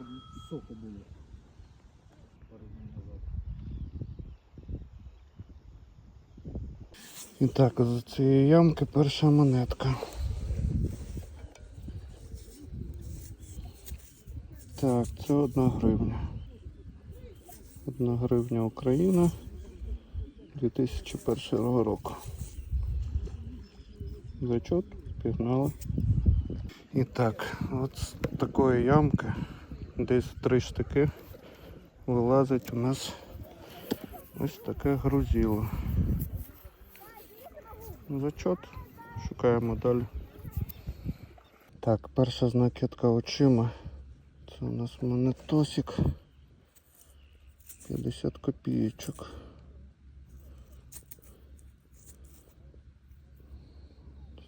високо було. Пару днів назад. І так, з цієї ямки перша монетка. Так, це одна гривня. Одна гривня Україна 2001 року. Зачет, пігнали. І так, от з такої ямки, десь три штуки, вилазить у нас ось таке грузило. Зачет. Шукаємо далі. Так, перша знакідка очима. Це у нас монетосик. 50 копійочок.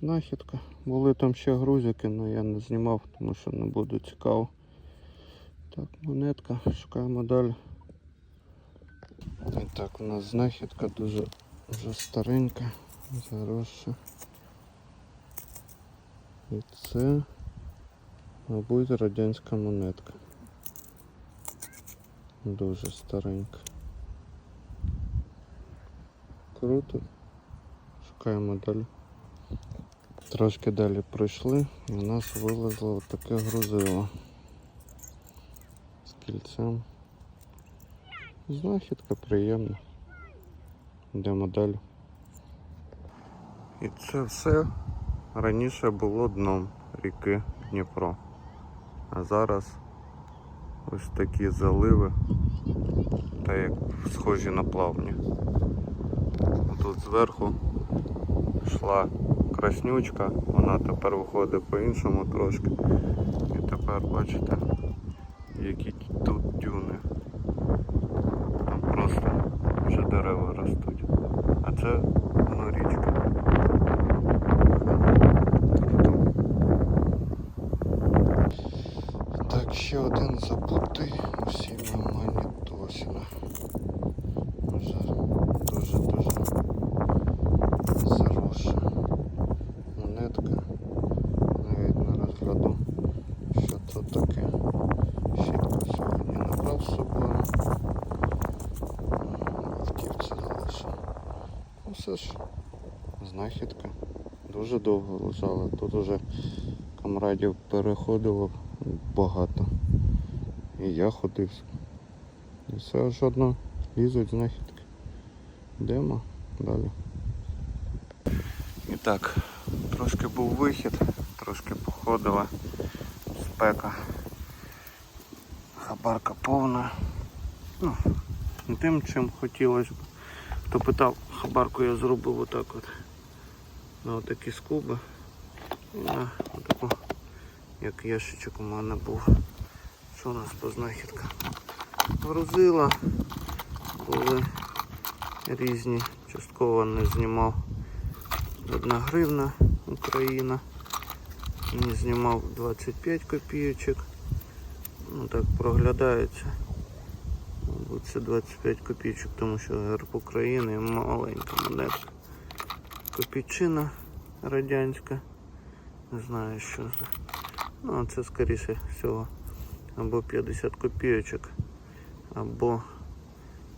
Знахідка. Були там ще грузики, але я не знімав, тому що не буде цікаво. Так, монетка, шукаємо далі. І так, у нас знахідка дуже вже старенька, заросша. І це, мабуть, радянська монетка. Дуже старенька. Круто. Шукаємо далі. Трошки далі пройшли і у нас вилазило таке грузило кільцем. Знахідка приємна. Йдемо далі. І це все раніше було дном ріки Дніпро. А зараз ось такі заливи, та як схожі на плавні. Тут зверху йшла краснючка, вона тепер виходить по-іншому трошки. І тепер бачите, які тут дюни. Там просто вже дерева ростуть. А це ну, річка. Так, ще один забутий усіма монітосіна. Вже дуже-дуже заросша монетка. Навіть не розгляду, що це таке. Щітку сьогодні не брав з собою. Ну ж, знахідка. Дуже довго лежала. Тут уже камрадів переходило багато. І я ходив. І все ж одно лізуть знахідки. Йдемо далі. І так, трошки був вихід, трошки походила спека. Хабарка повна. Ну, тим, чим хотілося б. Хто питав, хабарку я зробив отак от. На отакі скуби. І на отаку, як ящичок у мене був. Що у нас по знахідкам? Грузила, були різні, частково не знімав. Одна гривна Україна. Не знімав 25 копійочок. Ну так проглядається. Це 25 копійочок, тому що герб України маленька монетка. Копійчина радянська. Не знаю що це. Ну, це скоріше всього або 50 копійочок, або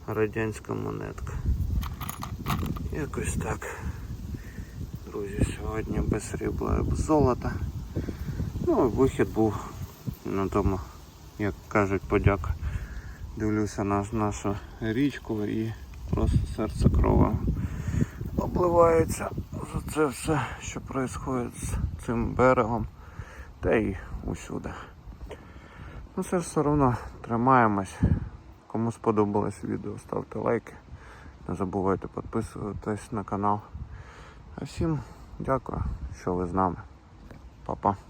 радянська монетка. Якось так. Друзі, сьогодні без срібла і без золота. Ну вихід був на тому, як кажуть, подяка. Дивлюся на нашу річку і просто серце крова обливається за це все, що відбувається з цим берегом та й усюди. Ну все ж все одно тримаємось. Кому сподобалось відео, ставте лайки. Не забувайте підписуватись на канал. А всім дякую, що ви з нами. Па-па.